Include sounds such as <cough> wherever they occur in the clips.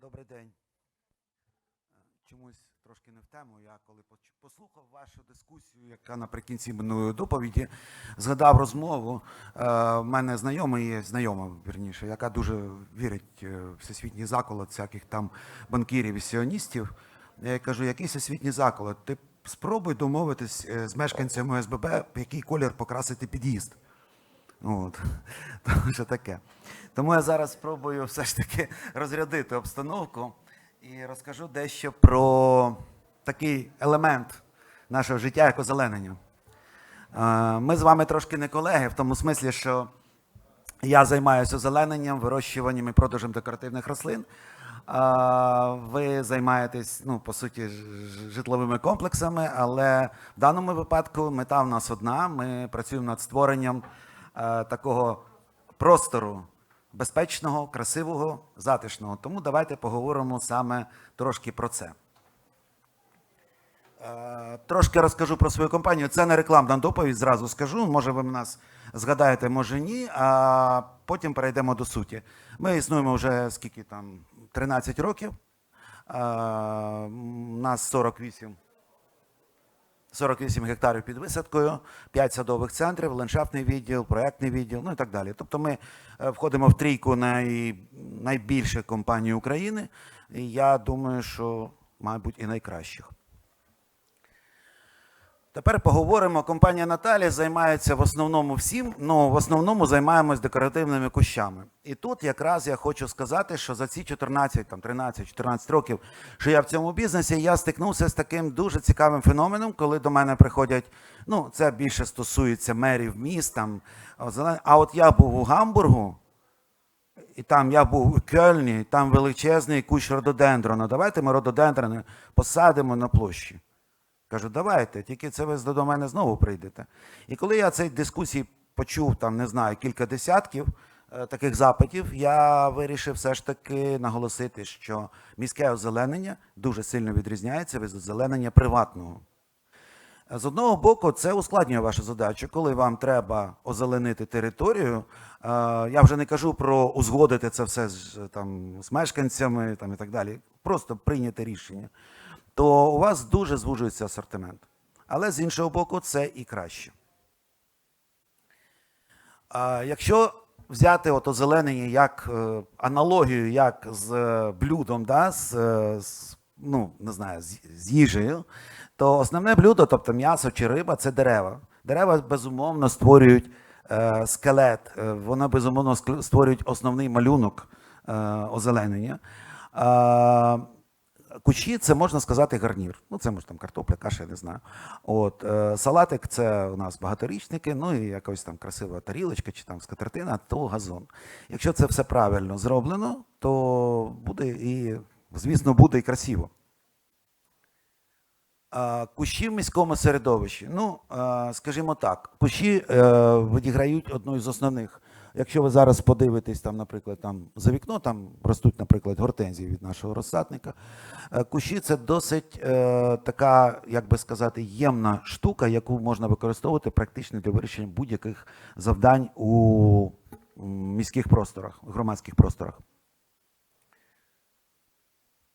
Добрий день. Е, Чомусь трошки не в тему. Я коли послухав вашу дискусію, яка наприкінці минулої доповіді, згадав розмову. Е, В мене знайомий є знайома, вірніше, яка дуже вірить е, в всесвітній заколот всяких там банкірів і сіоністів. Я кажу, який всесвітній заколот? Ти спробуй домовитись е, з мешканцями ОСББ, в який колір покрасити під'їзд. От, <laughs> тому що таке. Тому я зараз спробую все ж таки розрядити обстановку і розкажу дещо про такий елемент нашого життя, як озеленення. Е, Ми з вами трошки не колеги, в тому смислі, що я займаюся озелененням, вирощуванням і продажем декоративних рослин. Ви займаєтесь, ну, по суті, житловими комплексами, але в даному випадку мета в нас одна. Ми працюємо над створенням е, такого простору безпечного, красивого, затишного. Тому давайте поговоримо саме трошки про це. Е, Трошки розкажу про свою компанію. Це не рекламна доповідь, зразу скажу. Може, ви нас згадаєте, може ні. А потім перейдемо до суті. Ми існуємо вже скільки там 13 років. Е, Нас 48. 48 гектарів під висадкою, 5 садових центрів, ландшафтний відділ, проектний відділ, ну і так далі. Тобто ми е, входимо в трійку най, найбільших компаній України, і я думаю, що, мабуть, і найкращих. Тепер поговоримо. Компанія Наталі займається в основному всім, ну в основному займаємось декоративними кущами. І тут якраз я хочу сказати, що за ці 14, там 13, 14 років, що я в цьому бізнесі, я стикнувся з таким дуже цікавим феноменом, коли до мене приходять. Ну, це більше стосується мерів міст. Там, а от я був у Гамбургу, і там я був у Кельні, там величезний кущ рододендрона. Давайте ми рододендрони посадимо на площі. Кажу, давайте, тільки це ви до мене знову прийдете. І коли я цей дискусії почув, там, не знаю, кілька десятків е, таких запитів, я вирішив все ж таки наголосити, що міське озеленення дуже сильно відрізняється від озеленення приватного. З одного боку, це ускладнює вашу задачу, коли вам треба озеленити територію. е, Я вже не кажу про узгодити це все з, там, з мешканцями там, і так далі. Просто прийняти рішення. То у вас дуже звужується асортимент. Але з іншого боку, це і краще. А Якщо взяти от озеленення як е, аналогію, як з е, блюдом, да, з, е, з, ну, не знаю, з, з їжею, то основне блюдо, тобто м'ясо чи риба, це дерева. Дерева безумовно створюють е, скелет, вони безумовно створюють основний малюнок е, озеленення. Е, Кущі це можна сказати гарнір. Ну, це може там картопля, каша, я не знаю. От, е, салатик це у нас багаторічники, ну і якась там красива тарілочка чи там скатертина, то газон. Якщо це все правильно зроблено, то буде і, звісно, буде і красиво. А, Кущі в міському середовищі. Ну, а, скажімо так, кущі е, відіграють одну із основних. Якщо ви зараз подивитесь, там, наприклад, там за вікно там ростуть, наприклад, гортензії від нашого розсадника. Е, Кущі це досить е, така, як би сказати, ємна штука, яку можна використовувати практично для вирішення будь-яких завдань у міських просторах, громадських просторах.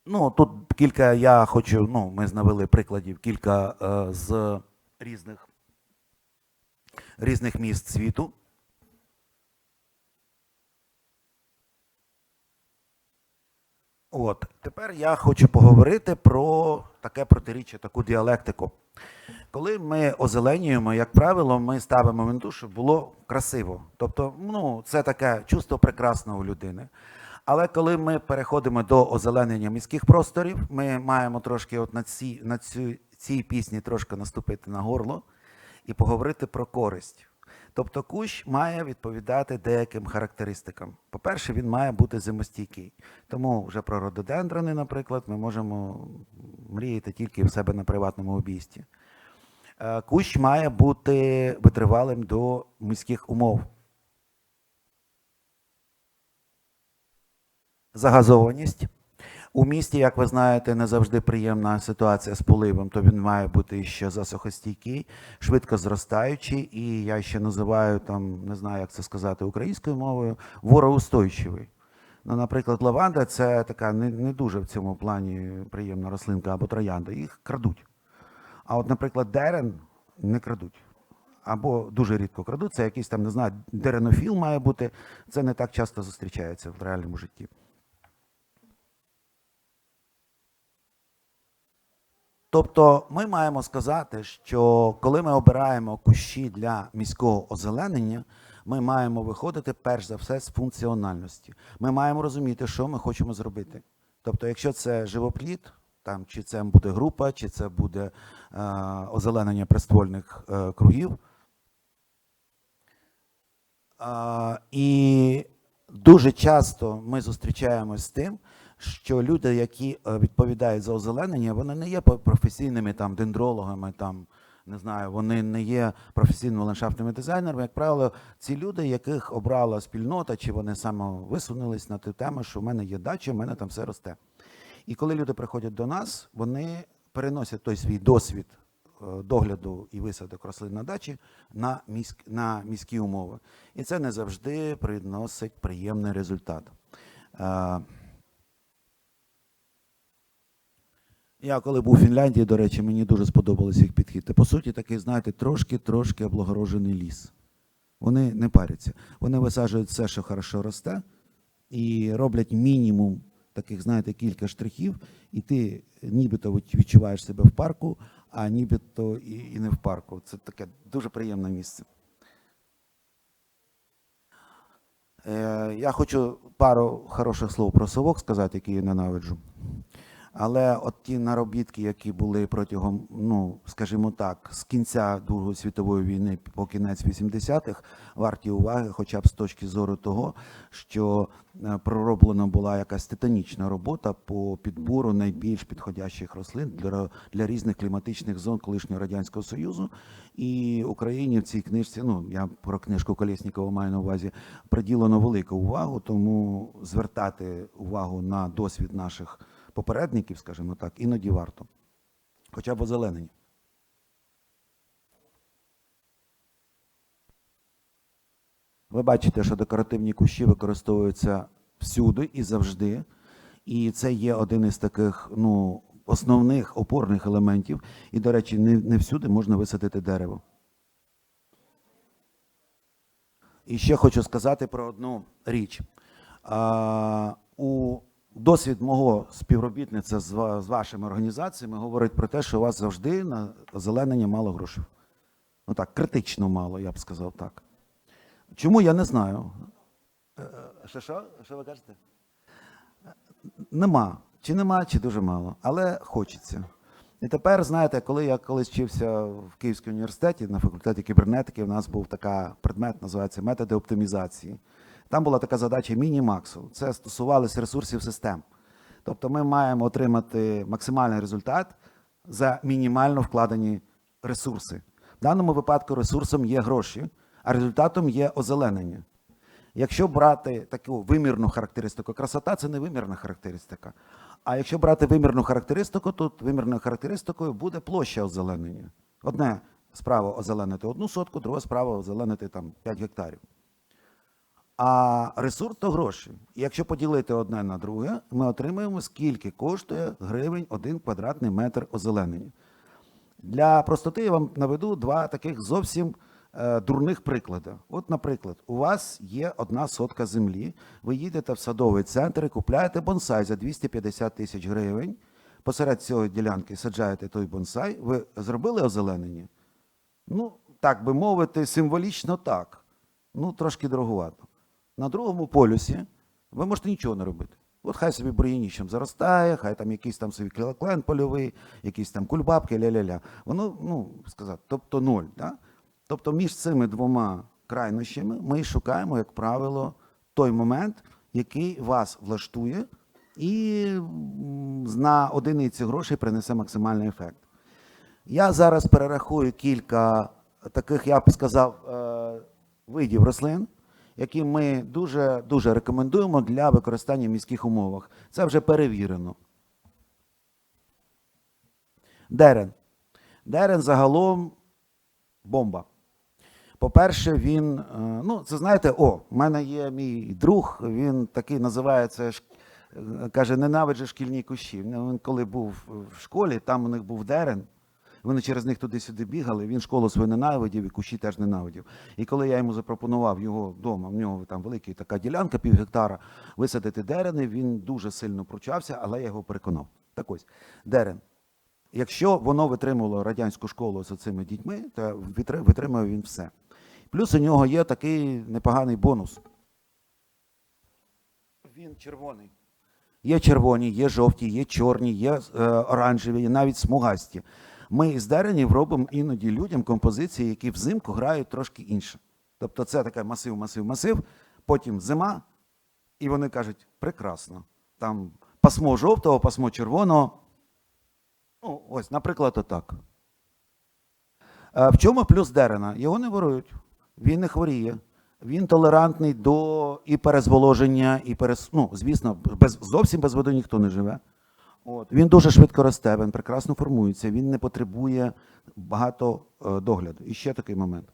Ну, тут кілька я хочу, ну, ми навели прикладів, кілька е, з різних, різних міст світу. От, тепер я хочу поговорити про таке протиріччя, таку діалектику. Коли ми озеленюємо, як правило, ми ставимо мету, щоб було красиво. Тобто, ну, це таке чувство прекрасного у людини. Але коли ми переходимо до озеленення міських просторів, ми маємо трошки от на, цій, на цю, цій пісні трошки наступити на горло і поговорити про користь. Тобто кущ має відповідати деяким характеристикам. По-перше, він має бути зимостійкий. Тому вже про рододендрони, наприклад, ми можемо мріяти тільки в себе на приватному обійсті. Е, Кущ має бути витривалим до міських умов. Загазованість. У місті, як ви знаєте, не завжди приємна ситуація з поливом, то він має бути ще засухостійкий, швидко зростаючий, і я ще називаю там, не знаю, як це сказати українською мовою, вороустойчивий. Ну, наприклад, лаванда це така не, не дуже в цьому плані приємна рослинка або троянда. Їх крадуть. А от, наприклад, дерен не крадуть. Або дуже рідко крадуть. Це якийсь там, не знаю, деренофіл має бути. Це не так часто зустрічається в реальному житті. Тобто ми маємо сказати, що коли ми обираємо кущі для міського озеленення, ми маємо виходити перш за все з функціональності. Ми маємо розуміти, що ми хочемо зробити. Тобто, якщо це живопліт, там, чи це буде група, чи це буде е, озеленення приствольних е, кругів. А, і дуже часто ми зустрічаємось з тим, що люди, які е, відповідають за озеленення, вони не є професійними там дендрологами, там не знаю, вони не є професійними ландшафтними дизайнерами. Як правило, ці люди, яких обрала спільнота, чи вони саме висунулись на ту тему, що в мене є дача, в мене там все росте. І коли люди приходять до нас, вони переносять той свій досвід е, догляду і висадок рослин на дачі на, міськ, на міські умови. І це не завжди приносить приємний результат. Е, Я коли був у Фінляндії, до речі, мені дуже сподобалось їх підхід. По суті, такий, знаєте, трошки-трошки облагорожений ліс. Вони не паряться. Вони висаджують все, що хорошо росте, і роблять мінімум таких, знаєте, кілька штрихів, і ти нібито відчуваєш себе в парку, а нібито і, і не в парку. Це таке дуже приємне місце. Е, я хочу пару хороших слов про совок сказати, які я ненавиджу. Але от ті наробітки, які були протягом, ну скажімо так, з кінця Другої світової війни по кінець 80-х, варті уваги, хоча б з точки зору того, що е, пророблена була якась титанічна робота по підбору найбільш підходящих рослин для, для різних кліматичних зон колишнього радянського союзу. І Україні в цій книжці, ну я про книжку Колєснікова маю на увазі, приділено велику увагу, тому звертати увагу на досвід наших попередників, скажімо так, іноді варто. Хоча б озеленені. Ви бачите, що декоративні кущі використовуються всюди і завжди. І це є один із таких ну, основних опорних елементів. І, до речі, не, не всюди можна висадити дерево. І ще хочу сказати про одну річ. А, у досвід мого співробітниця з, вашими організаціями говорить про те, що у вас завжди на озеленення мало грошей. Ну так, критично мало, я б сказав так. Чому я не знаю? Е, Що, що? Що ви кажете? Е, Нема. Чи нема, чи дуже мало. Але хочеться. І тепер, знаєте, коли я колись вчився в Київському університеті на факультеті кібернетики, у нас був така предмет, називається методи оптимізації. Там була така задача міні-максу. Це стосувалося ресурсів систем. Тобто ми маємо отримати максимальний результат за мінімально вкладені ресурси. В даному випадку ресурсом є гроші, а результатом є озеленення. Якщо брати таку вимірну характеристику, красота це не вимірна характеристика. А якщо брати вимірну характеристику, то вимірною характеристикою буде площа озеленення. Одне справа озеленити одну сотку, друга справа озеленити там 5 гектарів. А ресурс то гроші. Якщо поділити одне на друге, ми отримаємо, скільки коштує гривень один квадратний метр озеленення. Для простоти я вам наведу два таких зовсім е, дурних приклади. От, наприклад, у вас є одна сотка землі, ви їдете в садовий центр і купляєте бонсай за 250 тисяч гривень. Посеред цієї ділянки саджаєте той бонсай. Ви зробили озеленення? Ну, так би мовити, символічно так. Ну, трошки дороговато. На другому полюсі ви можете нічого не робити. От хай собі бур'янічем заростає, хай там якийсь там собі клен польовий, якісь там кульбабки, ля-ля-ля. Воно, ну, сказати, тобто ноль. Да? Тобто між цими двома крайнощами ми шукаємо, як правило, той момент, який вас влаштує і на одиниці грошей принесе максимальний ефект. Я зараз перерахую кілька таких, я б сказав, е, видів рослин, які ми дуже, дуже рекомендуємо для використання в міських умовах. Це вже перевірено. Дерен. Дерен загалом бомба. По-перше, він, е, ну, це знаєте, о, в мене є мій друг, він такий називається, е, каже, ненавиджу шкільні кущі. Він коли був в школі, там у них був дерен, вони через них туди-сюди бігали, він школу свою ненавидів і кущі теж ненавидів. І коли я йому запропонував його вдома, в нього там велика така ділянка, пів гектара, висадити дерени, він дуже сильно пручався, але я його переконав. Так ось, дерен. Якщо воно витримувало радянську школу з цими дітьми, то витри- витримує він все. Плюс у нього є такий непоганий бонус. Він червоний. Є червоні, є жовті, є чорні, є е, оранжеві, є навіть смугасті. Ми з деренів робимо іноді людям композиції, які взимку грають трошки інше. Тобто це таке масив, масив, масив, потім зима, і вони кажуть, прекрасно. Там пасмо жовтого, пасмо червоного. Ну, ось, наприклад, отак. Е, В чому плюс дерена? Його не ворують, він не хворіє. Він толерантний до і перезволоження, і перес... ну, звісно, без, зовсім без води ніхто не живе. От. Він дуже швидко росте, він прекрасно формується, він не потребує багато е, догляду. І ще такий момент.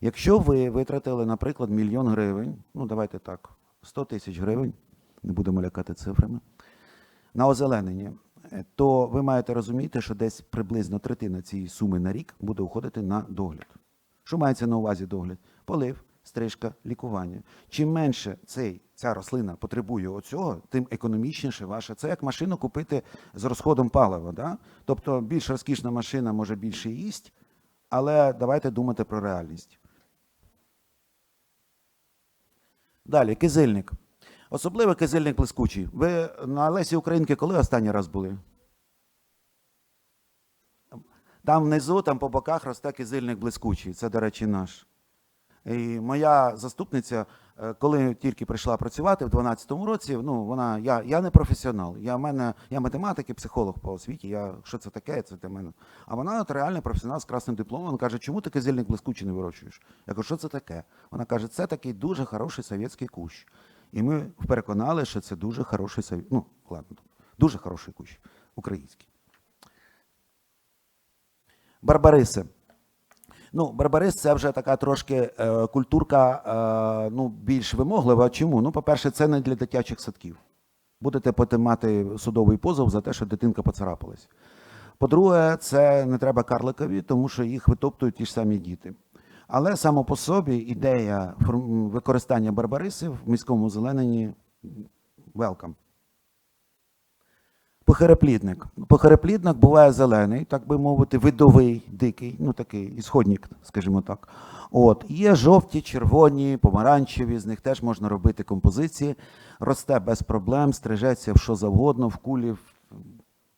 Якщо ви витратили, наприклад, мільйон гривень, ну давайте так, 100 тисяч гривень, не будемо лякати цифрами, на озеленення, е, то ви маєте розуміти, що десь приблизно третина цієї суми на рік буде уходити на догляд. Що мається на увазі догляд? Полив, стрижка, лікування. Чим менше цей, ця рослина потребує оцього, тим економічніше ваше. Це як машину купити з розходом палива. Да? Тобто більш розкішна машина може більше їсть, але давайте думати про реальність. Далі, кизильник. Особливо кизильник блискучий. Ви на Лесі Українки коли останній раз були? Там внизу, там по боках росте кизильник блискучий. Це, до речі, наш. І моя заступниця, е, коли тільки прийшла працювати в 12-му році, ну вона, я, я не професіонал. Я, мене, я математик і психолог по освіті. Я, що це таке? Це для мене. А вона от реальний професіонал з красним дипломом. Вона каже, чому ти кизильник блискучий не вирощуєш? Я кажу, що це таке? Вона каже, це такий дуже хороший совєтський кущ. І ми переконали, що це дуже хороший совє- ну, ладно, дуже хороший кущ український. Барбариси. Ну, барбарис це вже така трошки е, культурка е, ну, більш вимоглива. Чому? Ну, по-перше, це не для дитячих садків. Будете потім мати судовий позов за те, що дитинка поцарапалась. По-друге, це не треба карликові, тому що їх витоптують ті ж самі діти. Але само по собі ідея використання барбарисів в міському зелененні welcome. Похереплідник. Похереплідник буває зелений, так би мовити, видовий, дикий, ну такий ісходник, скажімо так. От. Є жовті, червоні, помаранчеві, з них теж можна робити композиції. Росте без проблем, стрижеться в що завгодно, в кулі.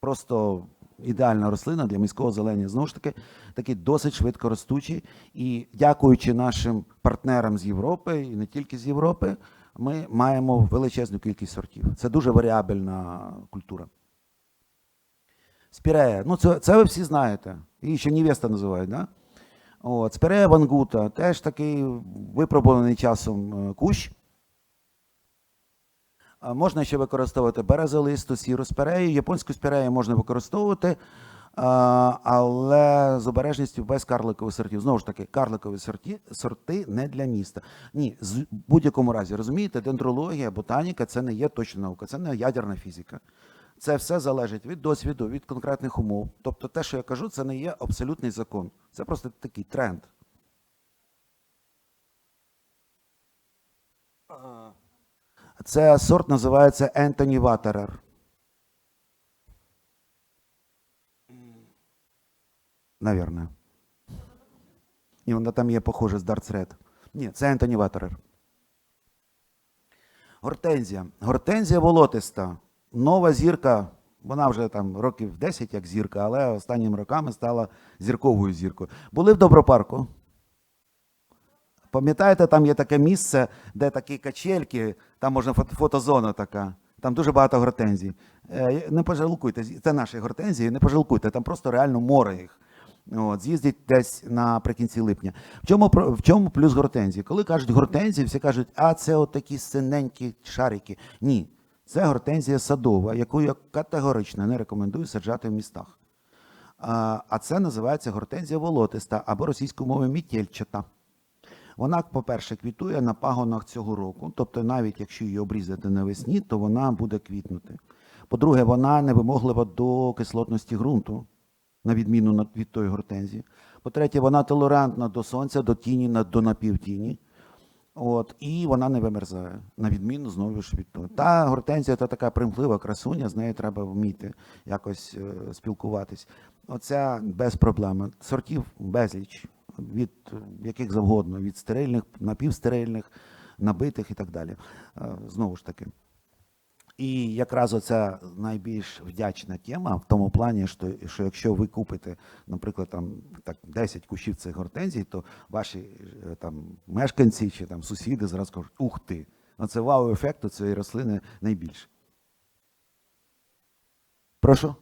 Просто ідеальна рослина для міського зелення. Знову ж таки, такий досить швидко ростучий. І дякуючи нашим партнерам з Європи, і не тільки з Європи, ми маємо величезну кількість сортів. Це дуже варіабельна культура. Спірея. Ну, це, це ви всі знаєте. Її ще невеста називають, да? От, Спірея вангута теж такий випробуваний часом е, кущ. Можна ще використовувати березолисту, сіру спірею. Японську спірею можна використовувати, але з обережністю без карликових сортів. Знову ж таки, карликові сорти, сорти не для міста. Ні, в будь-якому разі, розумієте, дендрологія, ботаніка це не є точна наука, це не ядерна фізика. Це все залежить від досвіду, від конкретних умов. Тобто те, що я кажу, це не є абсолютний закон. Це просто такий тренд. Це сорт називається Ентоні Ватерер. Наверное. І вона там є похоже з Дартс Ред. Ні, це Ентоні Ватерер. Гортензія. Гортензія волотиста. Нова зірка. Вона вже там років 10 як зірка, але останніми роками стала зірковою зіркою. Були в Добропарку. Пам'ятаєте, там є таке місце, де такі качельки, там можна фотозона така. Там дуже багато гортензій. Е, Не пожалкуйте, це наші гортензії, не пожалкуйте, там просто реально море їх. От, з'їздіть десь наприкінці липня. В чому, в чому плюс гортензії? Коли кажуть гортензії, всі кажуть, а це от такі синенькі шарики. Ні, це гортензія садова, яку я категорично не рекомендую саджати в містах. А, це називається гортензія волотиста або російською мовою мітєльчата. Вона, по-перше, квітує на пагонах цього року, тобто навіть якщо її обрізати навесні, то вона буде квітнути. По-друге, вона невимоглива до кислотності ґрунту, на відміну від тої гортензії. По-третє, вона толерантна до сонця, до тіні, до напівтіні. От, і вона не вимерзає, на відміну знову ж від того. Та гортензія то така примхлива красуня, з нею треба вміти якось е, спілкуватись. Оця без проблем. Сортів безліч, від яких завгодно, від стерильних, напівстерильних, набитих і так далі. Е, знову ж таки. І якраз оця найбільш вдячна тема в тому плані, що, що якщо ви купите, наприклад, там так 10 кущів цих гортензій, то ваші е, там мешканці чи там сусіди зараз кажуть, ух ти! Оце вау-ефект у цієї рослини найбільше. Прошу.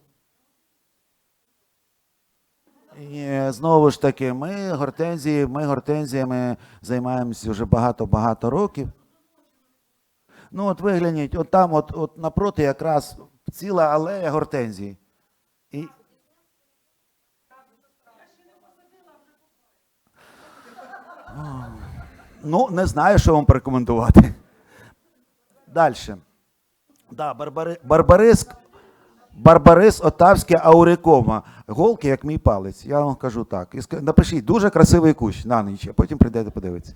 І знову ж таки, ми гортензії, ми гортензіями займаємося вже багато-багато років. Ну, от вигляніть, от там, от, от напроти якраз ціла алея гортензій. І... Ну, не знаю, що вам порекомендувати. Далі. Да, барбари... Барбариск, Барбарис Отавське аурикома. Голки, як мій палець. Я вам кажу так. Напишіть, дуже красивий кущ на ніч, а потім прийдете подивитися.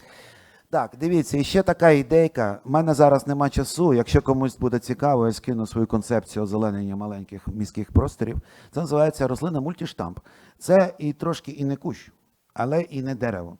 Так, дивіться, і ще така ідейка. У мене зараз нема часу. Якщо комусь буде цікаво, я скину свою концепцію озеленення маленьких міських просторів. Це називається рослина мультиштамп. Це і трошки і не кущ, але і не дерево.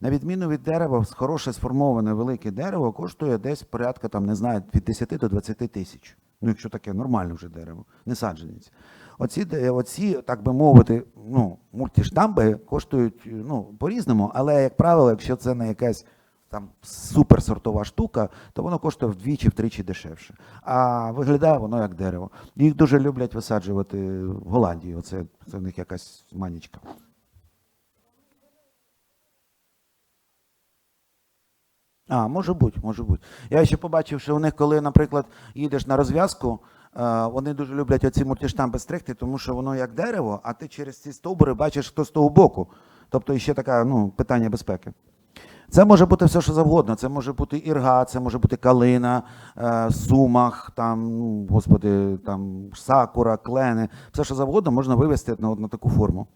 На відміну від дерева, хороше сформоване велике дерево коштує десь порядка, там, не знаю, від 10 до 20 тисяч. Ну, якщо таке нормальне вже дерево, не саджанець. Оці, оці, так би мовити, ну, мультиштамби коштують ну, по-різному, але, як правило, якщо це не якась там суперсортова штука, то воно коштує вдвічі-втричі дешевше. А виглядає воно як дерево. Їх дуже люблять висаджувати в Голландії. Оце це в них якась манічка. А, може бути, може бути. Я ще побачив, що у них, коли, наприклад, їдеш на розв'язку, е, вони дуже люблять оці мультиштампи стригти, тому що воно як дерево, а ти через ці стовбури бачиш, хто з того боку. Тобто ще таке ну, питання безпеки. Це може бути все, що завгодно. Це може бути ірга, це може бути калина, е, сумах, там, ну, господи, там, сакура, клени. Все, що завгодно, можна вивести на, на таку форму.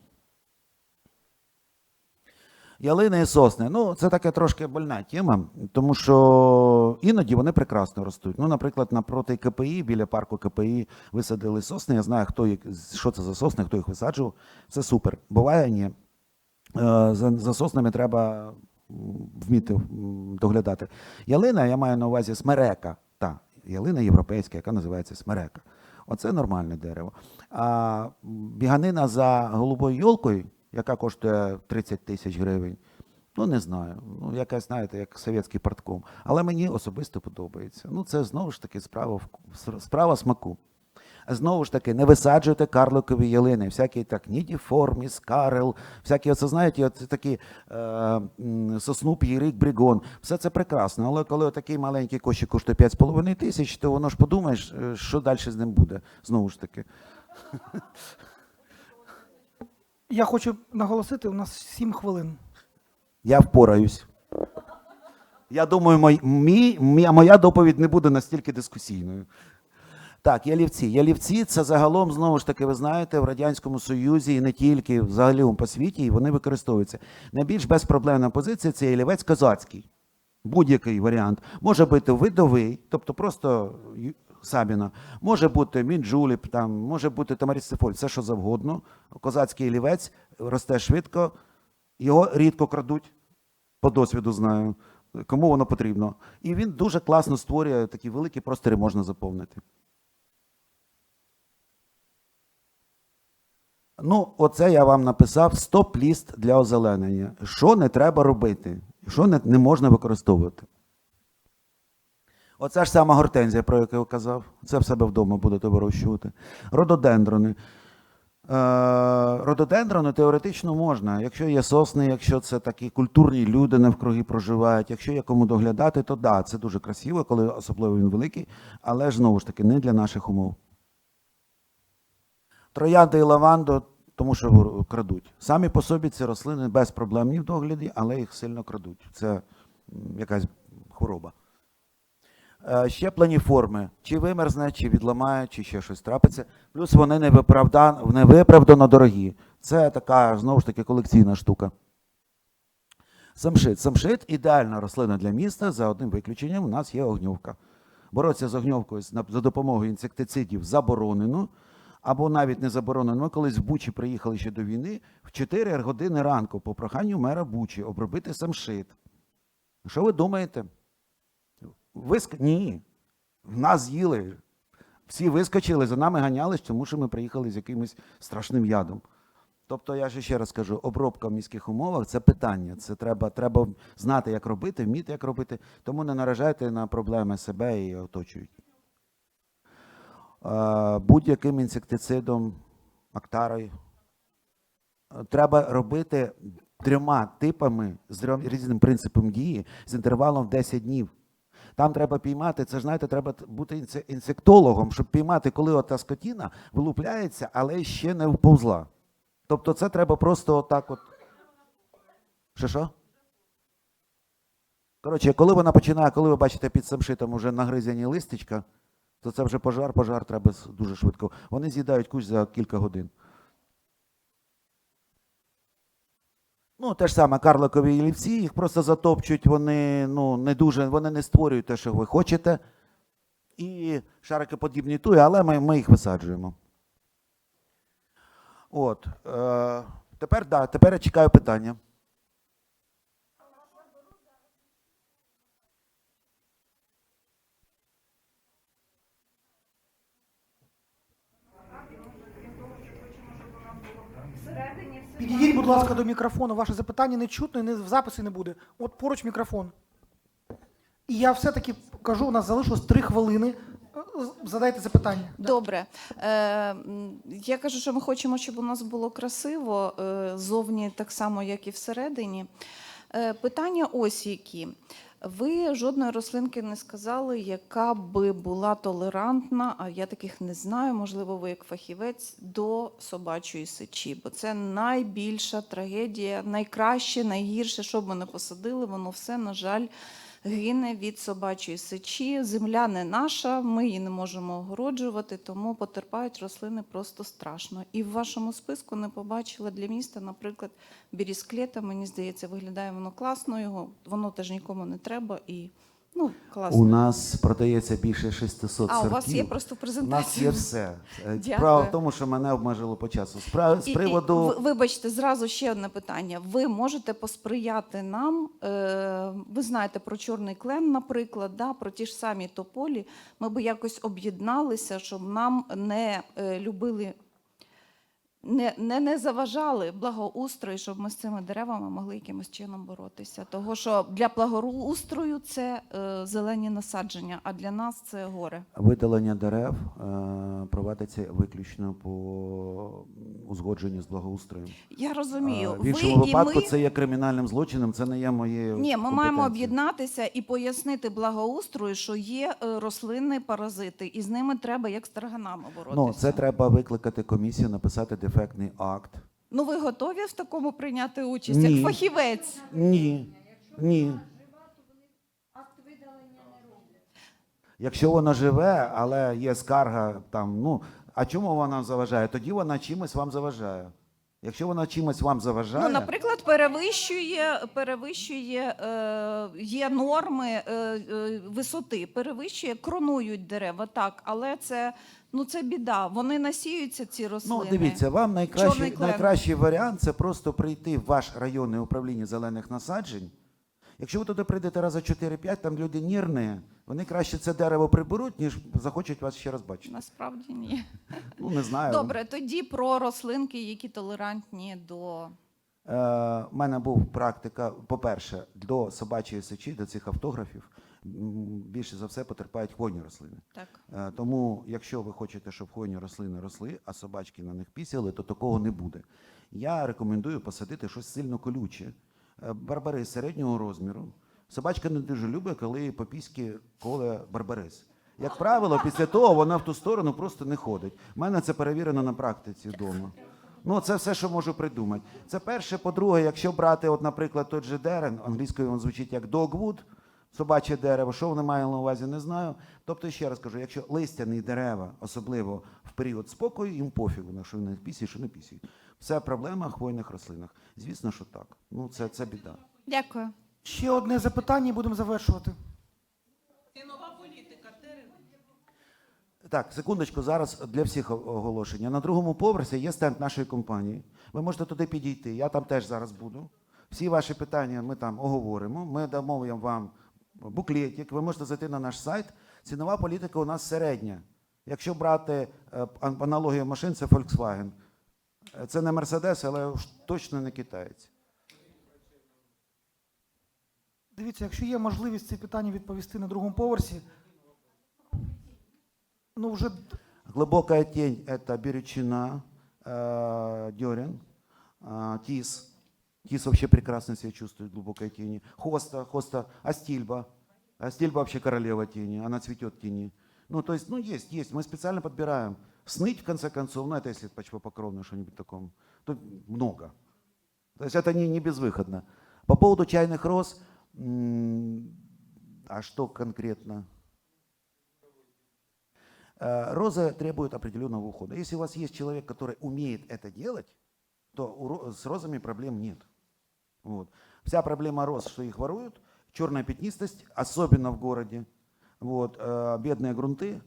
Ялини і сосни. Ну, це таке трошки больна тема, тому що іноді вони прекрасно ростуть. Ну, наприклад, напроти КПІ, біля парку КПІ висадили сосни. Я знаю, хто їх, що це за сосни, хто їх висаджував. Це супер. Буває, ні. Е, За, за соснами треба вміти доглядати. Ялина, я маю на увазі смерека. Та, ялина європейська, яка називається смерека. Оце нормальне дерево. А біганина за голубою йолкою, яка коштує 30 тисяч гривень, ну не знаю. Ну, якась, знаєте, як совєтський партком. Але мені особисто подобається. Ну, це знову ж таки справа, справа смаку. Знову ж таки, не висаджуйте карликові ялини, всякі так нідіформіс, карел, всякі, оце знаєте, оце такі е, м, соснуп, їрик, брігон. Все це прекрасно, але коли такий маленький кошик коштує 5,5 тисяч, то воно ж подумаєш, е, що далі з ним буде. Знову ж таки. Я хочу наголосити, у нас 7 хвилин. Я впораюсь. Я думаю, мій- моя доповідь не буде настільки дискусійною. Так, ялівці. Ялівці це загалом, знову ж таки, ви знаєте, в Радянському Союзі і не тільки взагалі по світі, і вони використовуються. Найбільш безпроблемна позиція це ялівець козацький. Будь-який варіант. Може бути видовий, тобто просто Сабіна, може бути мінджуліп, там, може бути тамарісифоль, все що завгодно. Козацький ялівець росте швидко, його рідко крадуть, по досвіду знаю, кому воно потрібно. І він дуже класно створює такі великі простори можна заповнити. Ну, оце я вам написав стоп-ліст для озеленення. Що не треба робити, що не, не можна використовувати. Оце ж сама гортензія, про яку я казав. Це в себе вдома будете вирощувати. Рододендрони. Е, рододендрони теоретично можна. Якщо є сосни, якщо це такі культурні люди навкруги проживають, якщо є кому доглядати, то да, це дуже красиво, коли особливо він великий, але ж знову ж таки не для наших умов. Троянди і лаванду тому що крадуть. Самі по собі ці рослини без проблем ні в догляді, але їх сильно крадуть. Це якась хвороба. Е, Щеплені форми, чи вимерзне, чи відламає, чи ще щось трапиться. Плюс вони не, виправдан, виправдано дорогі. Це така, знову ж таки, колекційна штука. Самшит. Самшит ідеальна рослина для міста, за одним виключенням у нас є огньовка. Боротися з огньовкою за допомогою інсектицидів заборонено, або навіть не заборонено. Ми колись в Бучі приїхали ще до війни в 4 години ранку по проханню мера Бучі обробити самшит. Що ви думаєте? Виск... Ні. Нас з'їли. Всі вискочили, за нами ганялись, тому що ми приїхали з якимось страшним ядом. Тобто, я ще раз кажу, обробка в міських умовах це питання. Це треба, треба знати, як робити, вміти, як робити. Тому не наражайте на проблеми себе і оточують. Е, Будь-яким інсектицидом, актарою. е, Треба робити трьома типами з різним принципом дії з інтервалом в 10 днів. Там треба піймати, це ж знаєте, треба бути інсектологом, щоб піймати, коли ота скотіна вилупляється, але ще не вповзла. Тобто це треба просто отак от. Що що? Коротше, коли вона починає, коли ви бачите під самшитом уже нагризяні листячка, то це вже пожар, пожар треба дуже швидко. Вони з'їдають кущ за кілька годин. Ну, те ж саме карликові ялівці, їх просто затопчуть, вони ну, не дуже, вони не створюють те, що ви хочете. І шарики подібні туї, але ми, ми їх висаджуємо. От. Е, тепер, да, тепер я чекаю питання. Підійдіть, будь ласка, до мікрофону. Ваше запитання не чутно і не в записі не буде. От поруч мікрофон. І я все-таки кажу, у нас залишилось три хвилини. Е, Задайте запитання. Добре. Е, я кажу, що ми хочемо, щоб у нас було красиво е, зовні так само, як і всередині. Е, питання ось які. Ви жодної рослинки не сказали, яка би була толерантна, а я таких не знаю, можливо, ви як фахівець, до собачої сечі. Бо це найбільша трагедія, найкраще, найгірше, що б ми не посадили, воно все, на жаль, гине від собачої сечі. Земля не наша, ми її не можемо огороджувати, тому потерпають рослини просто страшно. І в вашому списку не побачила для міста, наприклад, бірісклета. Мені здається, виглядає воно класно. Його воно теж нікому не треба і ну класно. У нас продається більше 600 а сортів. у вас є просто У презентація. нас є все. Е, Дякую. Справа в тому, що мене обмежило по часу. Справа з І- і приводу. вибачте, зразу ще одне питання. Ви можете посприяти нам? Е, ви знаєте про чорний клен, наприклад, да, про ті ж самі тополі. Ми би якось об'єдналися, щоб нам не е, любили. Не, не, не заважали благоустрою, щоб ми з цими деревами могли якимось чином боротися. Того, що для благоустрою це е, зелені насадження, а для нас це горе. Видалення дерев е, проводиться виключно по узгодженню з благоустроєм. Я розумію. Е, В ви іншому і випадку ми... це є кримінальним злочином, це не є моєю. Ні, ми маємо об'єднатися і пояснити благоустрою, що є е, рослинні паразити, і з ними треба як з тарганами боротися. Ну, це треба викликати комісію, написати дефектний акт. Ну, ви готові в такому прийняти участь Ні. як фахівець? Ні. Ні. Якщо воно живе, але є скарга там, ну, а чому вона заважає? Тоді вона чимось вам заважає. Якщо вона чимось вам заважає, Ну, наприклад, перевищує, перевищує е, є норми е, е, висоти, перевищує, кронують дерева, так, але це ну це біда. Вони насіються ці рослини. Ну, дивіться, вам найкращий, найкращий варіант це просто прийти в ваш районне управління зелених насаджень. Якщо ви туди прийдете раза 4-5, там люди нірні, вони краще це дерево приберуть, ніж захочуть вас ще раз бачити. Насправді ні. Ну, не знаю. Добре, тоді про рослинки, які толерантні до Е, У мене був практика, по-перше, до собачої сечі, до цих автографів, більше за все потерпають хвойні рослини. так. Е, Тому, якщо ви хочете, щоб хвойні рослини росли, а собачки на них пісяли, то такого не буде. Я рекомендую посадити щось сильно колюче, Е, барбарис середнього розміру. Собачка не дуже любить, коли по піськи коле барбарис. Як правило, після того вона в ту сторону просто не ходить. У мене це перевірено на практиці вдома. Ну, це все, що можу придумати. Це перше. По-друге, якщо брати, от, наприклад, той же дерен, англійською він звучить як dogwood, собаче дерево, що вони мають на увазі, не знаю. Тобто, ще раз кажу, якщо листяні дерева, особливо в період спокою, їм пофігу, на що вони пісяють, що не пісяють. Все проблема в хвойних рослинах. Звісно, що так. Ну, це, це біда. Дякую. Ще одне запитання і будемо завершувати. Так, секундочку, зараз для всіх оголошення. На другому поверсі є стенд нашої компанії. Ви можете туди підійти. Я там теж зараз буду. Всі ваші питання ми там оговоримо. Ми дамо вам буклетик. Ви можете зайти на наш сайт. Цінова політика у нас середня. Якщо брати е, аналогію машин, це Volkswagen. Е, Це не Mercedes, але уж точно не китаєць. Дивіться, якщо є можливість ці питання відповісти на другому поверсі, ну вже Глубокая тень – это беречина, э, дерен, Тис вообще прекрасно себя чувствует в глубокой тени. Хоста, хоста, астильба. Астильба вообще королева тени, она цветет тени. Ну, то есть, ну, есть, есть. Мы специально подбираем. Сныть, в конце концов, ну, это если почвопокровное что-нибудь таком. Тут много. То есть это не, не безвыходно. По поводу чайных роз, а что конкретно? Э, Розы требуют определенного ухода. Если у вас есть человек, который умеет это делать, то с розами проблем нет. Вот. Вся проблема роз, что их воруют, черная пятнистость, особенно в городе, вот, э, бедные грунты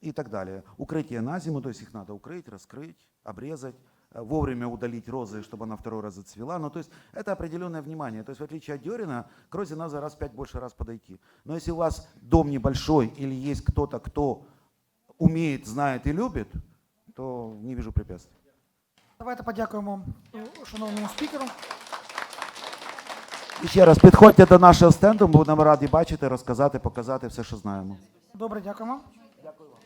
и так далее. Укрытие на зиму, то есть их надо укрыть, раскрыть, обрезать, э, вовремя удалить розы, чтобы она второй раз зацвела. Ну, то есть это определенное внимание. То есть в отличие от Дерина, к розе надо раз пять больше раз подойти. Но если у вас дом небольшой или есть кто-то, кто умеет, знает и любит, то не вижу препятствий. Давайте подякуємо е, шановному спікеру. І ще раз підходьте до нашого стенду, будемо раді бачити, розказати, показати все, що знаємо. Добре, дякуємо. Дякую вам.